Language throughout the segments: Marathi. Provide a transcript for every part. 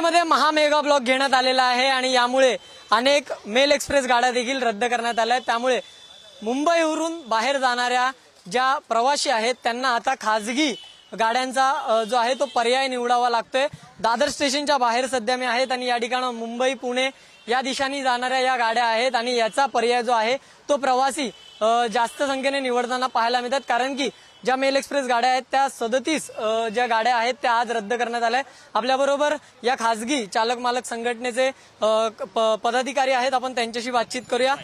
मुंबईमध्ये महामेगा ब्लॉक घेण्यात आलेला आहे आणि यामुळे अनेक मेल एक्सप्रेस गाड्या देखील रद्द करण्यात आल्या आहेत. त्यामुळे मुंबईवरून बाहेर जाणाऱ्या ज्या प्रवासी आहेत त्यांना आता खाजगी गाड्यांचा जो आहे तो पर्याय निवडावा लागतोय. दादर स्टेशनच्या बाहेर सध्या मी आहेत आणि या ठिकाणी मुंबई पुणे या दिशांनी जाणाऱ्या या गाड्या आहेत आणि याचा पर्याय जो आहे तो प्रवासी जास्त संख्येने निवडताना पाहायला मिळतात. कारण की ज्या मेल एक्सप्रेस गाड्या आहेत त्या सदतीस ज्या गाड्या आहेत त्या आज रद्द करण्यात आल्या आपल्याबरोबर या खासगी चालक मालक संघटनेचे प- पदाधिकारी आहेत. आपण त्यांच्याशी बातचीत करूया.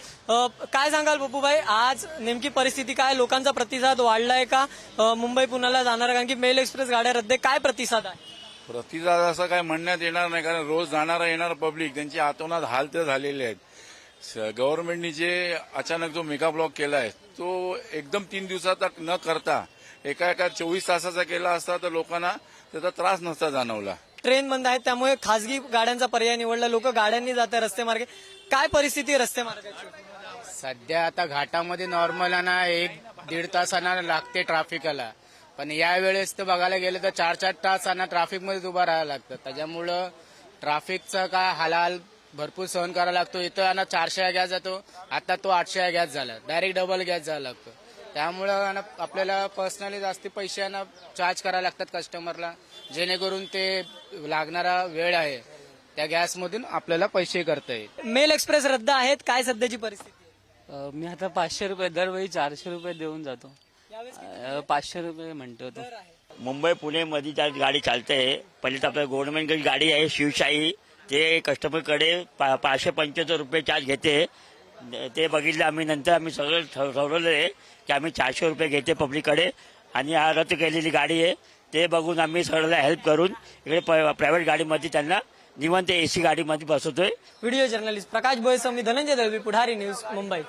काय सांगाल पप्पूभाई आज नेमकी परिस्थिती काय? लोकांचा प्रतिसाद वाढलाय का? मुंबई पुण्याला जाणार कारण की मेल एक्सप्रेस गाड्या रद्द काय प्रतिसाद आहे? प्रतिसाद असं काय म्हणण्यात येणार नाही. कारण रोज जाणारा येणार पब्लिक. त्यांची आतोनात हाल तर झालेले आहेत. गव्हर्नमेंटनी जे अचानक जो मेगा ब्लॉक केला आहे तो एकदम तीन दिवसाचा न करता एका एका चोवीस तासाचा केला असता तर लोकांना त्याचा त्रास नसता जाणवला. ट्रेन बंद आहेत त्यामुळे खासगी गाड्यांचा पर्याय निवडला. लोक गाड्यांनी जाते रस्ते मार्गे. काय परिस्थिती आहे रस्ते मार्गाची? सध्या आता घाटामध्ये नॉर्मल ना एक दीड तासांना लागते ट्रॅफिकला पण या वेळेस तर बघायला गेलं तर चार चार तासांना ट्रॅफिकमध्ये उभं राहायला लागतं. त्याच्यामुळं ट्रॅफिकचा काय हालाल भरपूर सहन करायला लागतो. इथं ना चारशे गॅस जातो. आता तो आठशे गॅस झाला. डायरेक्ट डबल गॅस जायला लागतो. त्यामुळं ना आपल्याला पर्सनली जास्ती पैसे ना चार्ज करायला लागतात कस्टमरला जेणेकरून ते लागणारा वेळ आहे. त्या गॅसमधून आपल्याला पैसे करता येईल. मेल एक्सप्रेस रद्द आहेत. काय सध्याची परिस्थिती मी आता पाचशे रुपये दरवेळी चारशे रुपये देऊन जातो. अ, पाचशे रुपये म्हणतो तो. मुंबई पुणे मध्ये ज्या गाडी चालते पहिले तर आपल्या गव्हर्नमेंटची गाडी आहे शिवशाही. ते कस्टमरकडे पा- पाचशे पंच्याहत्तर रुपये चार्ज घेते ते बघितलं आम्ही नंतर आम्ही सगळं ठर- आहे की आम्ही चारशे रुपये घेते पब्लिककडे आणि हा रद्द केलेली गाडी आहे ते बघून आम्ही सगळ्याला हेल्प करून इकडे प्रायव्हेट गाडीमध्ये त्यांना निवांत सी गाडीमध्ये बसवतोय. व्हिडिओ जर्नलिस्ट प्रकाश बोयसम मी धनंजय दळवी पुढारी न्यूज मुंबई.